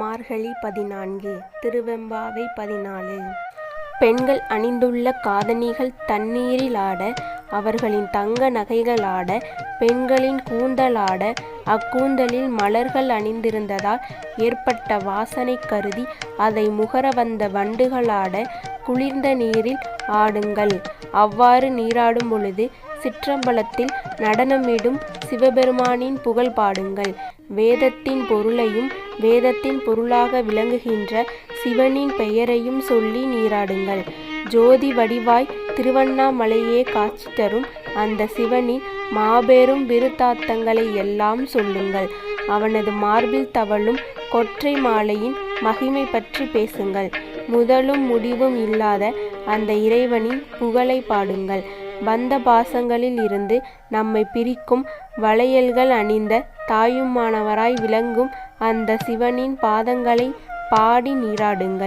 மார்கழி பதினான்கு திருவெம்பாவை பதினாலு. பெண்கள் அணிந்துள்ள காதணிகள் தண்ணீரிலாட அவர்களின் தங்க நகைகளாட பெண்களின் கூந்தலாட அக்கூந்தலில் மலர்கள் அணிந்திருந்ததால் ஏற்பட்ட வாசனை கருதி அதை முகர வந்த வண்டுகளாட குளிர்ந்த நீரில் ஆடுங்கள். அவ்வாறு நீராடும் பொழுது சிற்றம்பலத்தில் நடனமிடும் சிவபெருமானின் புகழ் பாடுங்கள். வேதத்தின் பொருளையும் வேதத்தின் பொருளாக விளங்குகின்ற சிவனின் பெயரையும் சொல்லி நீராடுங்கள். ஜோதி வடிவாய் திருவண்ணாமலையே காட்சி தரும் அந்த சிவனின் மாபெரும் விருத்தாத்தங்களை எல்லாம் சொல்லுங்கள். அவனது மார்பில் தவழும் கொற்றை மாலையின் மகிமை பற்றி பேசுங்கள். முதலும் முடிவும் இல்லாத அந்த இறைவனின் புகழை பாடுங்கள். பந்த பாசங்களில் இருந்து நம்மை பிரிக்கும் வளையல்கள் அணிந்த தாயுமானவராய் விளங்கும் அந்த சிவனின் பாதங்களை பாடி நீராடுங்கள்.